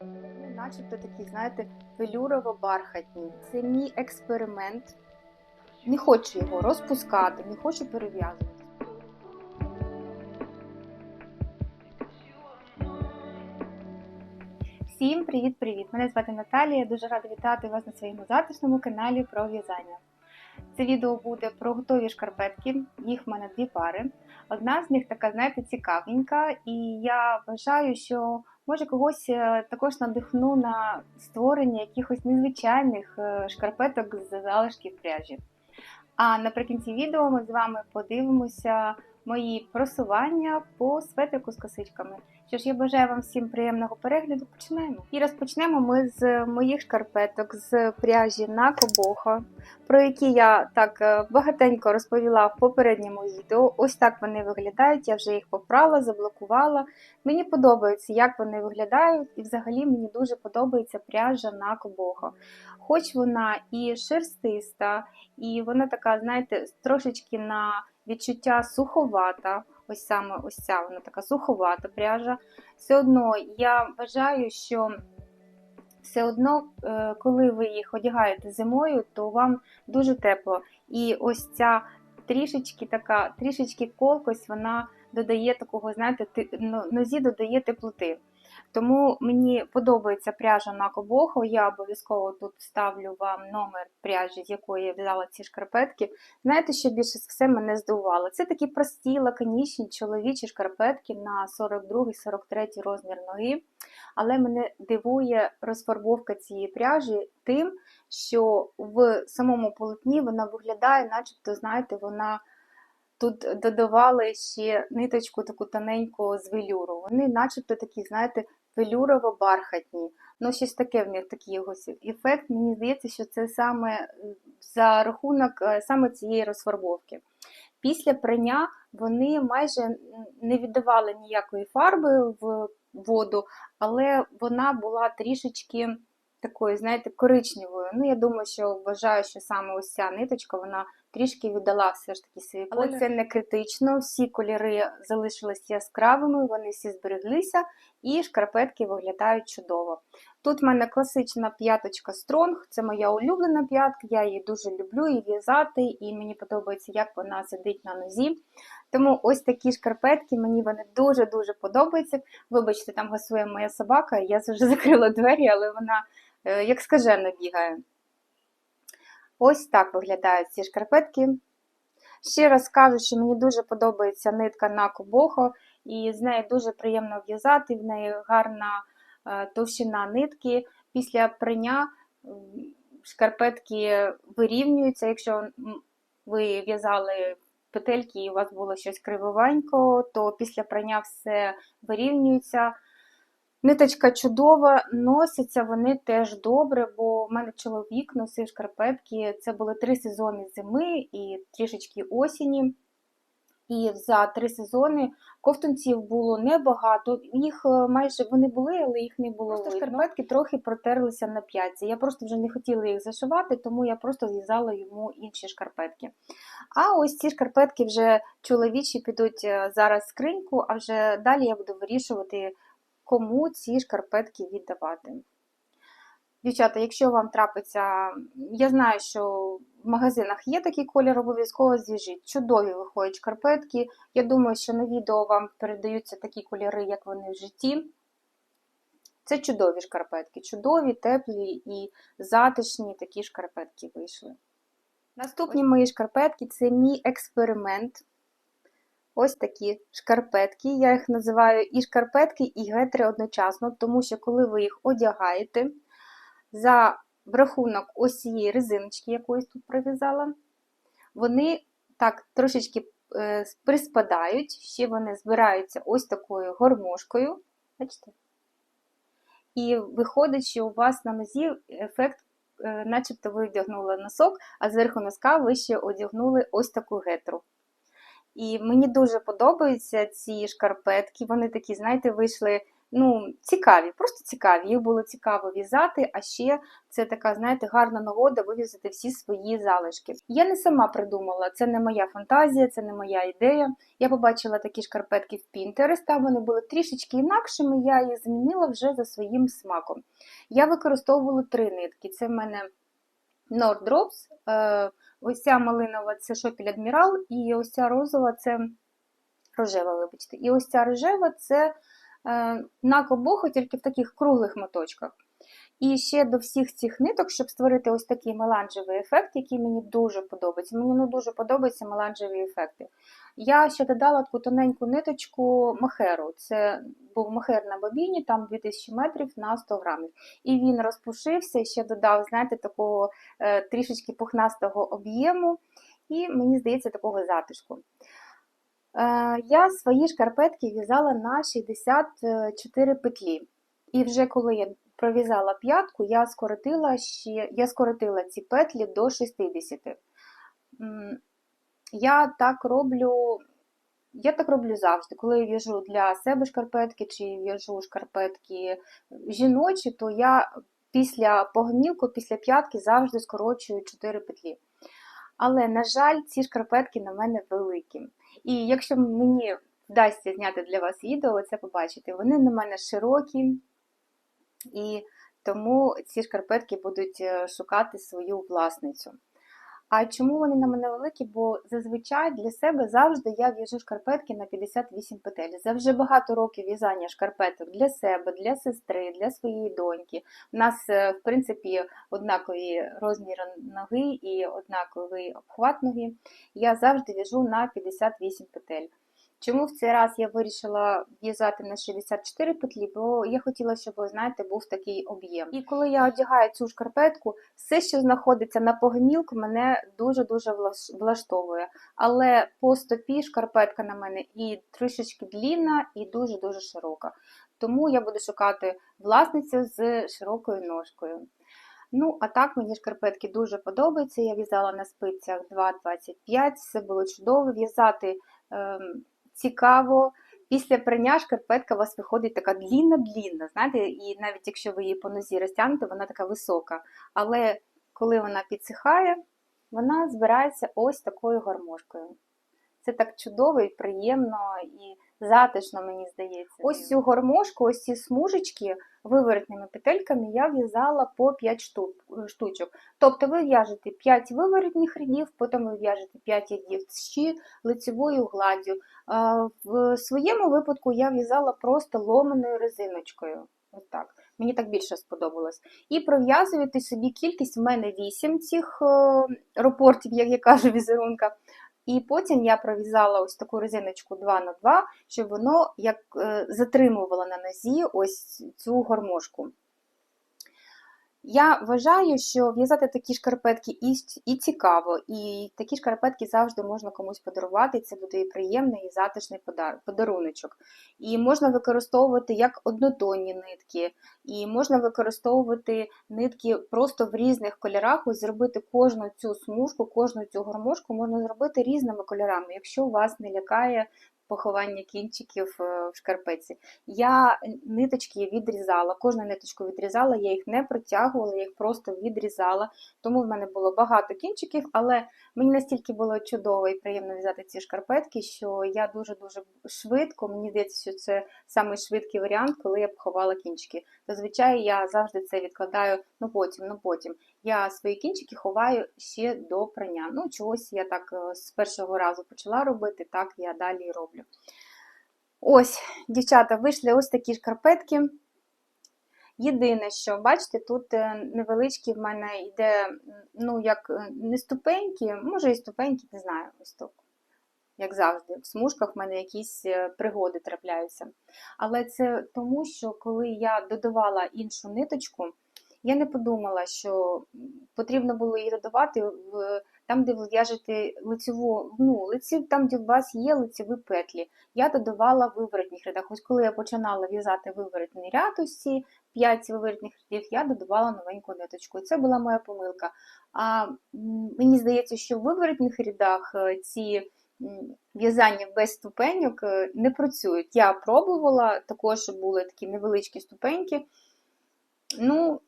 Вони начебто такі, знаєте, велюрово-бархатні. Це мій експеримент. Не хочу його розпускати, не хочу перев'язувати. Всім привіт-привіт! Мене звати Наталія. Дуже рада вітати вас на своєму затишному каналі про в'язання. Це відео буде про готові шкарпетки. Їх в мене дві пари. Одна з них така, знаєте, цікавенька, і я вважаю, що може когось е, також надихну на створення якихось незвичайних е, шкарпеток з залишків пряжі. А наприкінці відео ми з вами подивимося мої просування по светрику з косичками. Що ж, я бажаю вам всім приємного перегляду. Починаємо. І розпочнемо ми з моїх шкарпеток з пряжі на кобохо, про які я так е, багатенько розповіла в попередньому відео. Ось так вони виглядають. Я вже їх попрала, заблокувала. Мені подобається, як вони виглядають, і взагалі мені дуже подобається пряжа на кобохо. Хоч вона і шерстиста, і вона така, знаєте, трошечки на відчуття суховата. Ось саме ось ця вона така суховата пряжа. Все одно я вважаю, що все одно, е, коли ви їх одягаєте зимою, то вам дуже тепло. І ось ця трішечки така, трішечки колкость, вона додає такого, знаєте, нозі додає теплоти. Тому мені подобається пряжа на кобохо. Я обов'язково тут ставлю вам номер пряжі, з якої я взяла ці шкарпетки. Знаєте, що більше все мене здивувало? Це такі прості, лаконічні чоловічі шкарпетки на 42-43 розмір ноги. Але мене дивує розфарбовка цієї пряжі тим, що в самому полотні вона виглядає, начебто, знаєте, вона. Тут додавали ще ниточку таку тоненьку з велюру. Вони начебто такі, знаєте, велюрово-бархатні. Ну, щось таке в них такий ось ефект. Мені здається, що це саме за рахунок е, саме цієї розфарбовки. Після прання вони майже не віддавали ніякої фарби в воду, але вона була трішечки такою, знаєте, коричневою. Ну, я думаю, що вважаю, що саме ось ця ниточка, вона трішки віддала все ж таки свій колір. Але це не критично. Всі кольори залишились яскравими, вони всі збереглися, і шкарпетки виглядають чудово. Тут в мене класична п'яточка Стронг, це моя улюблена п'ятка, я її дуже люблю і в'язати, і мені подобається, як вона сидить на нозі. Тому ось такі шкарпетки, мені вони дуже-дуже подобаються. Вибачте, там гасує моя собака, я вже закрила двері, але вона е, як скажена бігає. Ось так виглядають ці шкарпетки. Ще раз кажу, що мені дуже подобається нитка на кобохо, і з нею дуже приємно в'язати, в неї гарна е, товщина нитки. Після прання шкарпетки вирівнюються. Якщо ви в'язали петельки і у вас було щось кривовенько, то після прання все вирівнюється. Ниточка чудова, носяться вони теж добре, бо в мене чоловік носив шкарпетки. Це були три сезони зими і трішечки осені. І за три сезони ковтунців було небагато. Їх е, майже вони були, але їх не було. Просто шкарпетки трохи протерлися на п'ятці. Я просто вже не хотіла їх зашивати, тому я просто зв'язала йому інші шкарпетки. А ось ці шкарпетки вже чоловічі підуть е, зараз в скриньку, а вже далі я буду вирішувати кому ці шкарпетки віддавати. Дівчата, якщо вам трапиться, я знаю, що в магазинах є такий колір, обов'язково зв'яжіть. Чудові виходять шкарпетки. Я думаю, що на відео вам передаються такі кольори, як вони в житті. Це чудові шкарпетки, чудові, теплі і затишні такі шкарпетки вийшли. Наступні мої шкарпетки це мій експеримент ось такі шкарпетки. Я їх називаю і шкарпетки, і гетри одночасно, тому що, коли ви їх одягаєте, за рахунок ось цієї резиночки, якоїсь тут прив'язала, вони так трошечки е, приспадають, ще вони збираються ось такою гормошкою. Бачите? І виходить, що у вас на нозі ефект, е, начебто ви вдягнули носок, а зверху носка ви ще одягнули ось таку гетру. І мені дуже подобаються ці шкарпетки. Вони такі, знаєте, вийшли ну, цікаві, просто цікаві. Їх було цікаво в'язати, а ще це така, знаєте, гарна нагода вивізати всі свої залишки. Я не сама придумала, це не моя фантазія, це не моя ідея. Я побачила такі шкарпетки в Pinterest, там вони були трішечки інакшими, я їх змінила вже за своїм смаком. Я використовувала три нитки. Це в мене Nordrops, е, ось ця малинова це Шопіль Адмірал, і ось ця розова це рожева, вибачте. І ось ця рожева це е, на кобоху, тільки в таких круглих моточках. І ще до всіх цих ниток, щоб створити ось такий меланжевий ефект, який мені дуже подобається. Мені ну, дуже подобаються меланжеві ефекти. Я ще додала таку тоненьку ниточку махеру. Це був махер на бобіні, там 2000 метрів на 100 грамів. І він розпушився, ще додав, знаєте, такого е, трішечки пухнастого об'єму, і мені здається, такого затишку. Е, я свої шкарпетки в'язала на 64 петлі. І вже коли я пров'язала п'ятку, я скоротила ще, я скоротила ці петлі до 60. Я так роблю. Я так роблю завжди. Коли я в'яжу для себе шкарпетки чи в'яжу шкарпетки жіночі, то я після погомілку, після п'ятки завжди скорочую 4 петлі. Але, на жаль, ці шкарпетки на мене великі. І якщо мені вдасться зняти для вас відео, це побачите, вони на мене широкі, і тому ці шкарпетки будуть е, шукати свою власницю. А чому вони на мене великі? Бо зазвичай для себе завжди я в'яжу шкарпетки на 58 петель. За вже багато років в'язання шкарпеток для себе, для сестри, для своєї доньки. У нас, е, в принципі, однакові розміри ноги і однаковий обхват ноги. Я завжди в'яжу на 58 петель. Чому в цей раз я вирішила в'язати на 64 петлі, бо я хотіла, щоб, знаєте, був такий об'єм. І коли я одягаю цю шкарпетку, все, що знаходиться на погомілку, мене дуже-дуже влаштовує. Але по стопі шкарпетка на мене і трішечки длінна, і дуже-дуже широка. Тому я буду шукати власницю з широкою ножкою. Ну, а так мені шкарпетки дуже подобаються. Я в'язала на спицях 2,25, все було чудово. В'язати. Ем, цікаво. Після прання шкарпетка у вас виходить така длінна-длінна, знаєте, і навіть якщо ви її по нозі розтягнете, вона така висока. Але коли вона підсихає, вона збирається ось такою гармошкою. Це так чудово і приємно, і затишно, мені здається. Ось цю гармошку, ось ці смужечки виворотними петельками я в'язала по 5 штучок. Тобто ви в'яжете 5 виворотних рядів, потім ви в'яжете 5 рядів з лицевою гладдю. В своєму випадку я в'язала просто ломаною резиночкою. Ось. Мені так більше сподобалось. І пров'язуєте собі кількість, в мене 8 цих е, рапортів, як я кажу, візерунка. І потім я пров'язала ось таку резиночку 2 на 2 щоб воно як е, затримувало на нозі ось цю гармошку. Я вважаю, що в'язати такі шкарпетки і і цікаво, і такі шкарпетки завжди можна комусь подарувати, це буде і приємний, і затишний подаруночок. І можна використовувати як однотонні нитки, і можна використовувати нитки просто в різних кольорах, ось зробити кожну цю смужку, кожну цю гармошку можна зробити різними кольорами, якщо вас не лякає поховання кінчиків е, в шкарпеці. Я ниточки відрізала, кожну ниточку відрізала, я їх не протягувала, я їх просто відрізала. Тому в мене було багато кінчиків, але мені настільки було чудово і приємно в'язати ці шкарпетки, що я дуже-дуже швидко, мені здається, що це самий варіант, коли я поховала кінчики. Зазвичай я завжди це відкладаю ну потім, ну потім. Я свої кінчики ховаю ще до прання. Ну, чогось я так е, з першого разу почала робити, так я далі роблю. Ось, дівчата, вийшли ось такі шкарпетки. Єдине, що, бачите, тут е, невеличкі в мене йде, ну, як е, не ступеньки, може і ступеньки, не знаю, ось так. Як завжди, в смужках в мене якісь пригоди трапляються. Але це тому, що коли я додавала іншу ниточку, я не подумала, що потрібно було її додавати в там, де ви в'яжете лицеву, ну, лиців, там, де у вас є лицеві петлі. Я додавала в виворотних рядах. Ось коли я починала в'язати виворотний ряд, ці 5 виворотних рядів, я додавала новеньку ниточку. І це була моя помилка. А мені здається, що в виворотних рядах е, ці в'язання без ступеньок е, не працюють. Я пробувала, також були такі невеличкі ступеньки. Ну,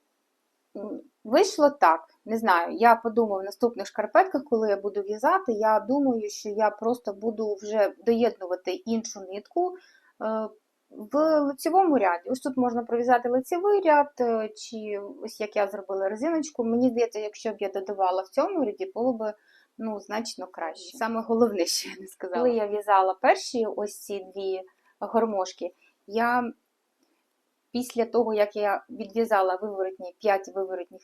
вийшло так. Не знаю. Я подумаю в наступних шкарпетках, коли я буду в'язати, я думаю, що я просто буду вже доєднувати іншу нитку е, в лицевому ряді. Ось тут можна пров'язати лицевий ряд, е, чи ось як я зробила резиночку. Мені здається, якщо б я додавала в цьому ряді, було б ну, значно краще. Саме головне, що я не сказала. Коли я в'язала перші ось ці дві гармошки, я після того, як я відв'язала виворотні 5 виворотніх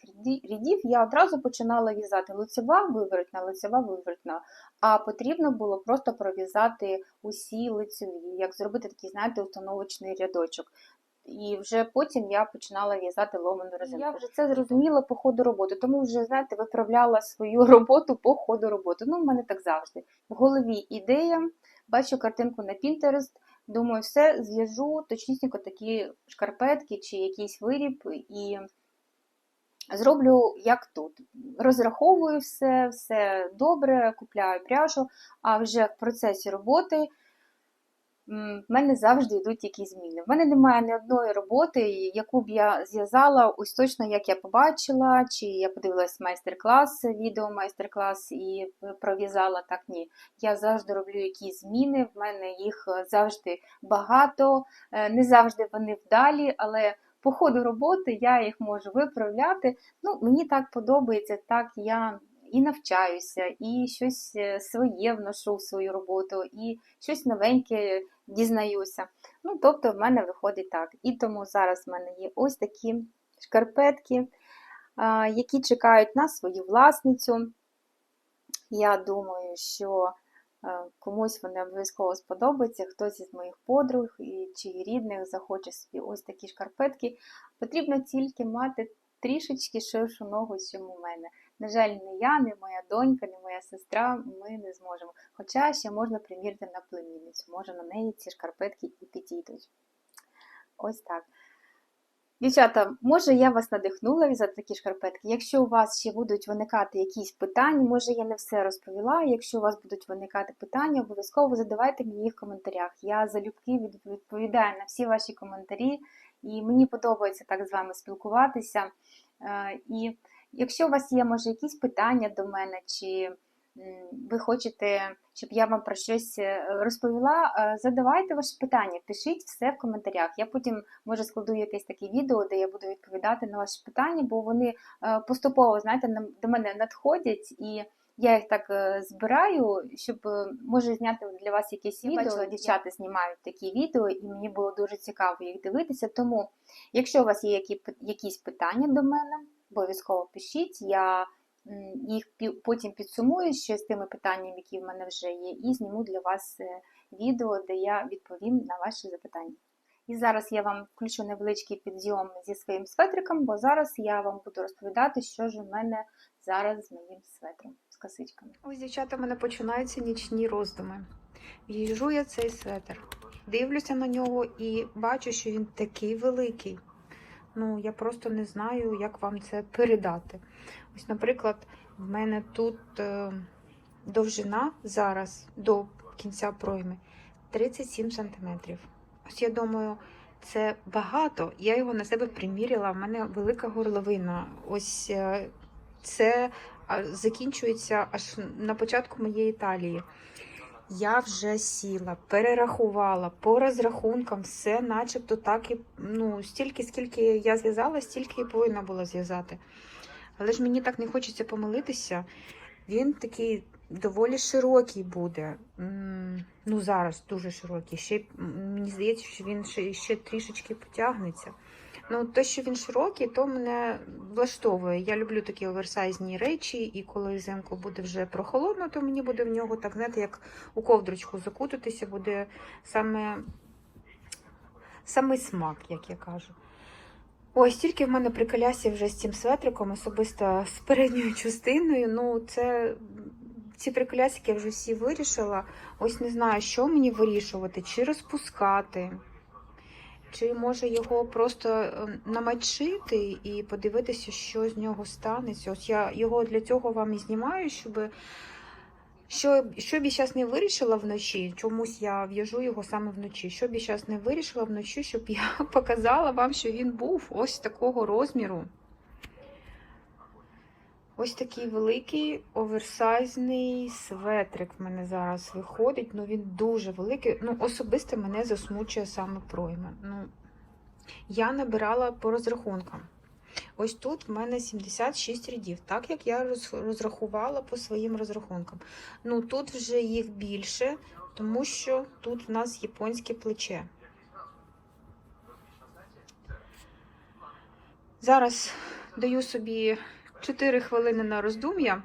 рядів, я одразу починала в'язати лицева, виворотна, лицева, виворотна. А потрібно було просто пров'язати усі лицеві, як зробити такий, знаєте, установочний рядочок. І вже потім я починала в'язати ломану резинку. Я вже це зрозуміла по ходу роботи, тому вже, знаєте, виправляла свою роботу по ходу роботи. Ну, в мене так завжди. В голові ідея, бачу картинку на Pinterest, думаю, все, зв'яжу точнісінько такі шкарпетки чи якийсь виріб і зроблю як тут. Розраховую все, все добре, купляю пряжу, а вже в процесі роботи в мене завжди йдуть якісь зміни. В мене немає ні одної роботи, яку б я зв'язала ось точно, як я побачила, чи я подивилась майстер-клас, відео майстер-клас і пров'язала так ні. Я завжди роблю якісь зміни, в мене їх завжди багато, е, не завжди вони вдалі, але по ходу роботи я їх можу виправляти. Ну, мені так подобається, так я і навчаюся, і щось е, своє вношу в свою роботу, і щось новеньке дізнаюся. Ну, тобто, в мене виходить так. І тому зараз в мене є ось такі шкарпетки, які чекають на свою власницю. Я думаю, що е, комусь вони обов'язково сподобаються, хтось із моїх подруг чи рідних захоче собі ось такі шкарпетки. Потрібно тільки мати трішечки ширшу ногу, ніж у мене. На жаль, не я, не моя донька, не моя сестра, ми не зможемо. Хоча ще можна примірити на племінницю, може на неї ці шкарпетки і підійдуть. Ось так. Дівчата, може я вас надихнула в'язати такі шкарпетки. Якщо у вас ще будуть виникати якісь питання, може я не все розповіла. Якщо у вас будуть виникати питання, обов'язково задавайте мені їх в коментарях. Я залюбки відповідаю на всі ваші коментарі, і мені подобається так з вами спілкуватися. Е, І якщо у вас є, може, якісь питання до мене, чи ви хочете, щоб я вам про щось е, розповіла, е, задавайте ваші питання, пишіть все в коментарях. Я потім може складу якесь таке відео, де я буду відповідати на ваші питання, бо вони е, поступово, знаєте, до мене надходять і. Я їх так збираю, щоб може зняти для вас якесь Я відео. бачила, Дівчата знімають такі відео, і мені було дуже цікаво їх дивитися. Тому, якщо у вас є які, якісь питання до мене, обов'язково пишіть. Я їх потім підсумую ще з тими питаннями, які в мене вже є, і зніму для вас е, відео, де я відповім на ваші запитання. І зараз я вам включу невеличкий підйом зі своїм светриком, бо зараз я вам буду розповідати, що ж у мене зараз з моїм светром з косичками. Ось, дівчата, в мене починаються нічні роздуми. В'їжджу я цей светр, дивлюся на нього і бачу, що він такий великий. Ну, я просто не знаю, як вам це передати. Ось, наприклад, в мене тут е, довжина зараз до кінця пройми 37 см. Ось я думаю, це багато. Я його на себе приміряла, в мене велика горловина. Ось е, це закінчується аж на початку моєї талії. Я вже сіла, перерахувала по розрахункам, все начебто так і ну, стільки, скільки я зв'язала, стільки і повинна була зв'язати. Але ж мені так не хочеться помилитися. Він такий доволі широкий буде. Ну, зараз дуже широкий. Ще, мені здається, що він ще, ще трішечки потягнеться. Ну, те, що він широкий, то мене влаштовує. Я люблю такі оверсайзні речі, і коли взимку буде вже прохолодно, то мені буде в нього так, знаєте, як у ковдрочку закутатися, буде саме, саме смак, як я кажу. Ось тільки в мене приколясі вже з цим светриком, особисто з передньою частиною. Ну, це ці приколясики я вже всі вирішила. Ось не знаю, що мені вирішувати, чи розпускати. Чи може його просто намачити намочити і подивитися, що з нього станеться? Ось я його для цього вам і знімаю, щоб Що, що б я зараз не вирішила вночі, чомусь я в'яжу його саме вночі. Що б я зараз не вирішила вночі, щоб я показала вам, що він був ось такого розміру. Ось такий великий оверсайзний светрик в мене зараз виходить. Ну він дуже великий. Ну, особисто мене засмучує саме пройма. Ну, я набирала по розрахункам. Ось тут в мене 76 рядів, так як я розрахувала по своїм розрахункам. Ну тут вже їх більше, тому що тут в нас японське плече. Зараз даю собі 4 хвилини на роздум'я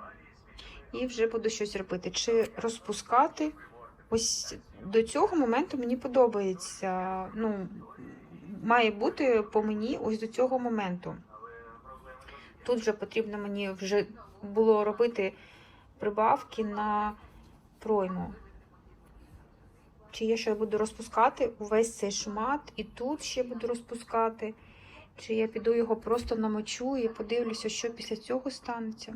і вже буду щось робити. Чи розпускати. Ось до цього моменту мені подобається. Ну, має бути по мені ось до цього моменту. Тут вже потрібно мені вже було робити прибавки на пройму. Чи я ще буду розпускати увесь цей шмат, і тут ще буду розпускати, чи я піду його просто намочу і подивлюся, що після цього станеться.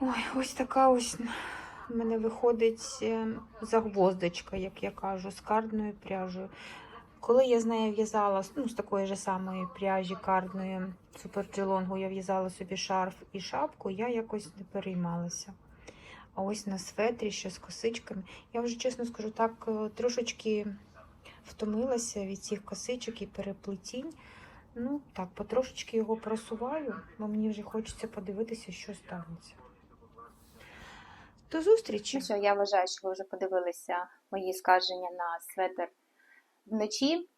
Ой, ось така ось в мене виходить е, загвоздочка, як я кажу, з кардною пряжею. Коли я з нею в'язала, ну, з такої ж самої пряжі кардної суперджелонгу, я в'язала собі шарф і шапку, я якось не переймалася. А ось на светрі ще з косичками. Я вже чесно скажу, так е, трошечки втомилася від цих косичок і переплетінь. Ну, так, потрошечки його просуваю, бо мені вже хочеться подивитися, що станеться. До зустрічі! Ну що, я вважаю, що ви вже подивилися мої скарження на светр вночі.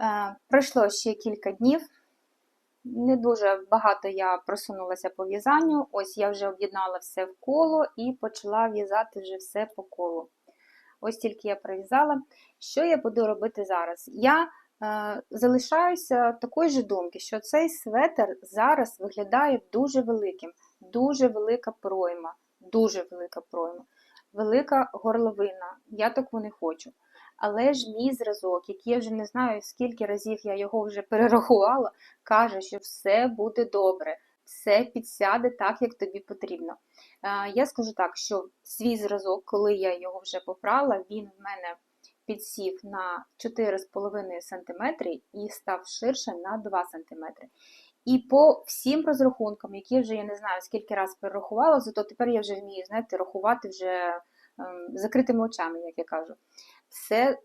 Е, пройшло ще кілька днів. Не дуже багато я просунулася по в'язанню. Ось я вже об'єднала все в коло і почала в'язати вже все по колу. Ось тільки я пров'язала. Що я буду робити зараз? Я е, залишаюся такої ж думки, що цей светр зараз виглядає дуже великим, дуже велика пройма, дуже велика пройма, велика горловина. Я таку не хочу. Але ж мій зразок, який я вже не знаю, скільки разів я його вже перерахувала, каже, що все буде добре, все підсяде так, як тобі потрібно. Е, Я скажу так, що свій зразок, коли я його вже попрала, він в мене підсів на 4,5 см і став ширше на 2 см. І по всім розрахункам, які вже я не знаю, скільки раз перерахувала, зато тепер я вже вмію, знаєте, рахувати вже ем, закритими очами, як я кажу. Все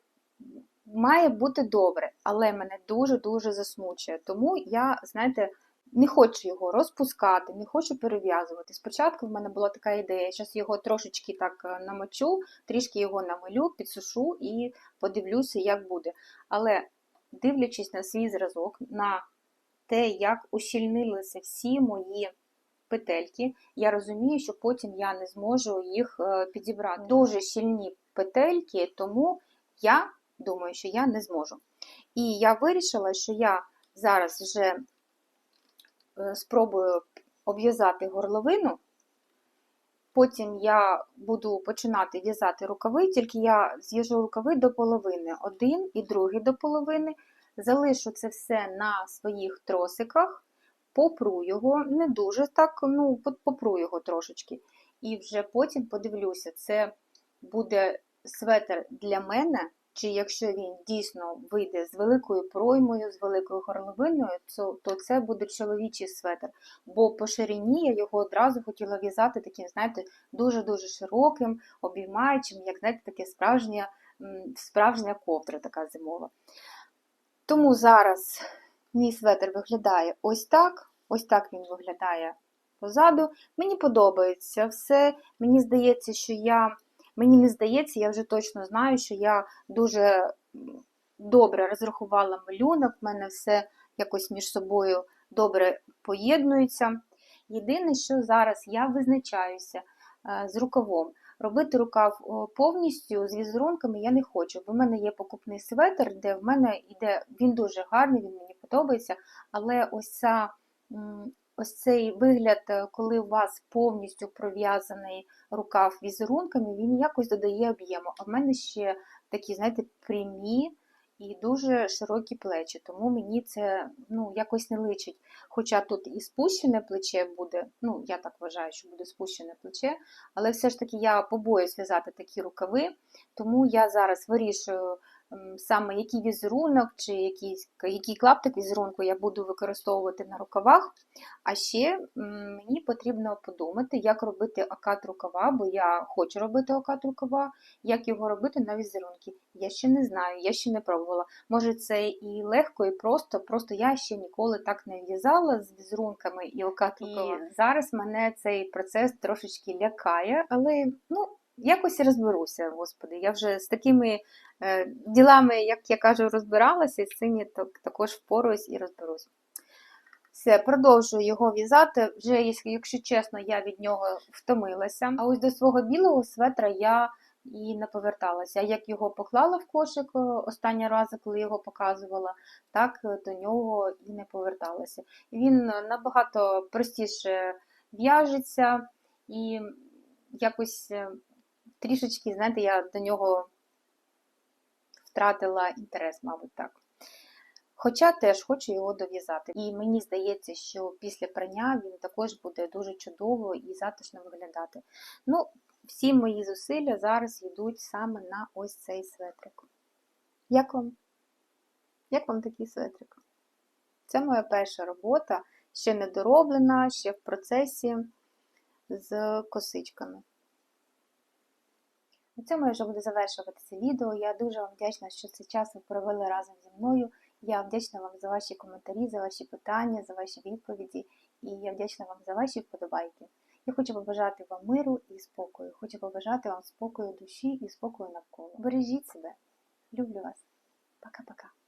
має бути добре, але мене дуже-дуже засмучує. Тому я, знаєте, не хочу його розпускати, не хочу перев'язувати. Спочатку в мене була така ідея, я зараз його трошечки так е, намочу, трішки його намилю, підсушу і подивлюся, як буде. Але дивлячись на свій зразок, на те, як ущільнилися всі мої петельки, я розумію, що потім я не зможу їх е, підібрати. Дуже щільні петельки, тому я думаю, що я не зможу. І я вирішила, що я зараз вже спробую обв'язати горловину. Потім я буду починати в'язати рукави, тільки я зв'яжу рукави до половини, один і другий до половини. Залишу це все на своїх тросиках, попру його, не дуже так, ну, попру його трошечки. І вже потім подивлюся, це буде светр для мене, чи якщо він дійсно вийде з великою проймою, з великою горловиною, то, це буде чоловічий светр. Бо по ширині я його одразу хотіла в'язати таким, знаєте, дуже-дуже широким, обіймаючим, як знаєте, таке справжня, справжня ковдра така зимова. Тому зараз мій светр виглядає ось так. Ось так він виглядає позаду. Мені подобається все. Мені здається, що я. Мені не здається, я вже точно знаю, що я дуже добре розрахувала малюнок, в мене все якось між собою добре поєднується. Єдине, що зараз я визначаюся е, з рукавом. Робити рукав повністю з візерунками я не хочу. Бо в мене є покупний светр, де в мене йде, він дуже гарний, він мені подобається, але ось ця. Ось цей вигляд, е, коли у вас повністю пров'язаний рукав візерунками, він якось додає об'єму. А в мене ще такі, знаєте, прямі і дуже широкі плечі, тому мені це ну, якось не личить. Хоча тут і спущене плече буде, ну я так вважаю, що буде спущене плече, але все ж таки я побоюсь в'язати такі рукави, тому я зараз вирішую саме який візерунок чи якийсь, який клаптик візерунку я буду використовувати на рукавах. А ще мені потрібно подумати, як робити окат рукава, бо я хочу робити окат рукава, як його робити на візерунки. Я ще не знаю, я ще не пробувала. Може, це і легко, і просто, просто я ще ніколи так не в'язала з візерунками і окат рукава. І зараз мене цей процес трошечки лякає, але ну. Якось розберуся, господи. Я вже з такими е, ділами, як я кажу, розбиралася, і з цим я так, також впоруюсь і розберусь. Все, продовжую його в'язати. Вже, якщо- чесно, я від нього втомилася. А ось до свого білого светра я і не поверталася. Як його поклала в кошик е, останній раз, коли його показувала, так е, до нього і не поверталася. Він набагато простіше в'яжеться і якось е, трішечки, знаєте, я до нього втратила інтерес, мабуть, так. Хоча теж хочу його дов'язати. І мені здається, що після прання він також буде дуже чудово і затишно виглядати. Ну, всі мої зусилля зараз йдуть саме на ось цей светрик. Як вам? Як вам такий светрик? Це моя перша робота, ще не дороблена, ще в процесі з косичками. На цьому я вже буду завершувати це відео. Я дуже вам вдячна, що цей час ви провели разом зі мною. Я вдячна вам за ваші коментарі, за ваші питання, за ваші відповіді, і я вдячна вам за ваші вподобайки. Я хочу побажати вам миру і спокою. Хочу побажати вам спокою душі і спокою навколо. Бережіть себе. Люблю вас. Пока-пока.